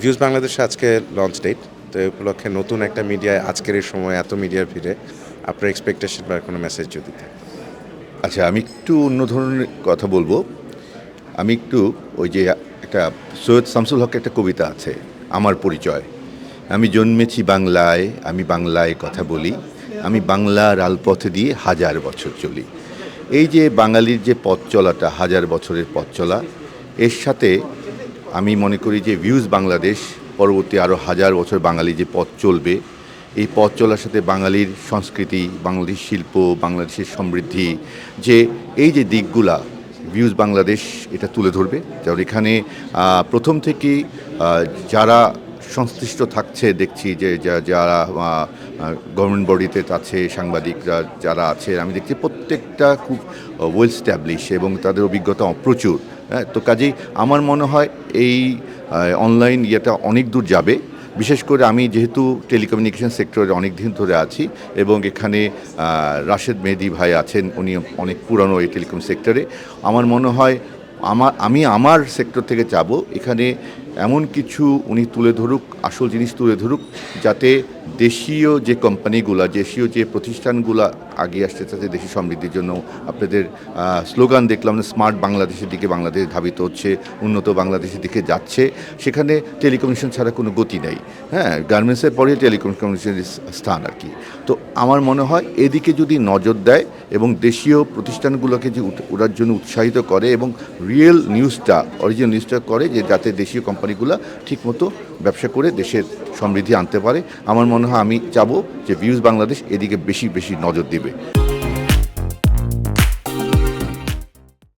Views বাংলাদেশে আজকে launch date তো এই উপলক্ষে নতুন একটা মিডিয়ায় আজকের এই সময় এত মিডিয়ার ভিড়ে আপনার এক্সপেকটেশন বা কোনো মেসেজ যদি আচ্ছা আমি একটু অন্য ধরনের কথা বলব। আমি একটু ওই যে একটা সৈয়দ শামসুল হকের একটা কবিতা আছে, আমার পরিচয়। আমি জন্মেছি বাংলায়, আমি বাংলায় কথা বলি। আমি বাংলার আলপথে দিয়ে হাজার বছর চলি। এই যে বাঙালির যে পথ চলাটা, হাজার বছরের পথ চলা, এর সাথে আমি মনে করি যে ভিউজ বাংলাদেশ পরবর্তী আরও হাজার বছর বাঙালি যে পথ চলবে এই পথ চলার সাথে বাঙালির সংস্কৃতি বাংলাদেশ শিল্প বাংলাদেশের সমৃদ্ধি যে এই যে দিকগুলা ভিউজ বাংলাদেশ এটা তুলে ধরবে। যেমন এখানে প্রথম আহ, যারা সংশ্লিষ্ট থাকছে দেখছি যে যা- যারা গভর্নমেন্ট বডিতে আছে সাংবাদিকরা যারা আছে আমি দেখছি প্রত্যেকটা খুব ওয়েল স্ট্যাবলিশ এবং তাদের অভিজ্ঞতা প্রচুর। হ্যাঁ তো কাজেই আমার মনে হয় এই অনলাইন ইয়েটা অনেক দূর যাবে। বিশেষ করে আমি যেহেতু টেলিকমিউনিকেশন সেক্টরে অনেক দিন ধরে আছি এবং এখানে রাশেদ মেহেদি ভাই আছেন, উনি অনেক পুরনো এই টেলিকম সেক্টরে আমার মনে হয় আমার, আমি আমার সেক্টর থেকে যাব। এখানে এমন কিছু উনি তুলে ধরুক, আসল জিনিস তুলে ধরুক, যাতে দেশীয় যে কোম্পানিগুলা, দেশীয় যে প্রতিষ্ঠানগুলা আগে আসতে চাচ্ছে দেশি সমৃদ্ধির জন্য আপনাদের স্লোগান দেখলাম স্মার্ট বাংলাদেশের দিকে বাংলাদেশ ধাবিত হচ্ছে, উন্নত বাংলাদেশের দিকে যাচ্ছে। সেখানে টেলিকমিউনিকেশন ছাড়া কোনো গতি নেই। হ্যাঁ গার্মেন্টসের পরে টেলিকমিউনিকেশনের স্থান আর কি। তো আমার মনে হয় এদিকে যদি নজর দেয় এবং দেশীয় প্রতিষ্ঠানগুলোকে যে ওঠার জন্য উৎসাহিত করে এবং রিয়েল নিউজটা, অরিজিনাল নিউজটা করে যে যাতে দেশীয় কোম্পানিগুলো ঠিকমতো ব্যবসা করে দেশের সমৃদ্ধি আনতে পারে, আমার মনে হয় আমি চাবো যে ভিউজ বাংলাদেশ এদিকে বেশি বেশি নজর দিবে।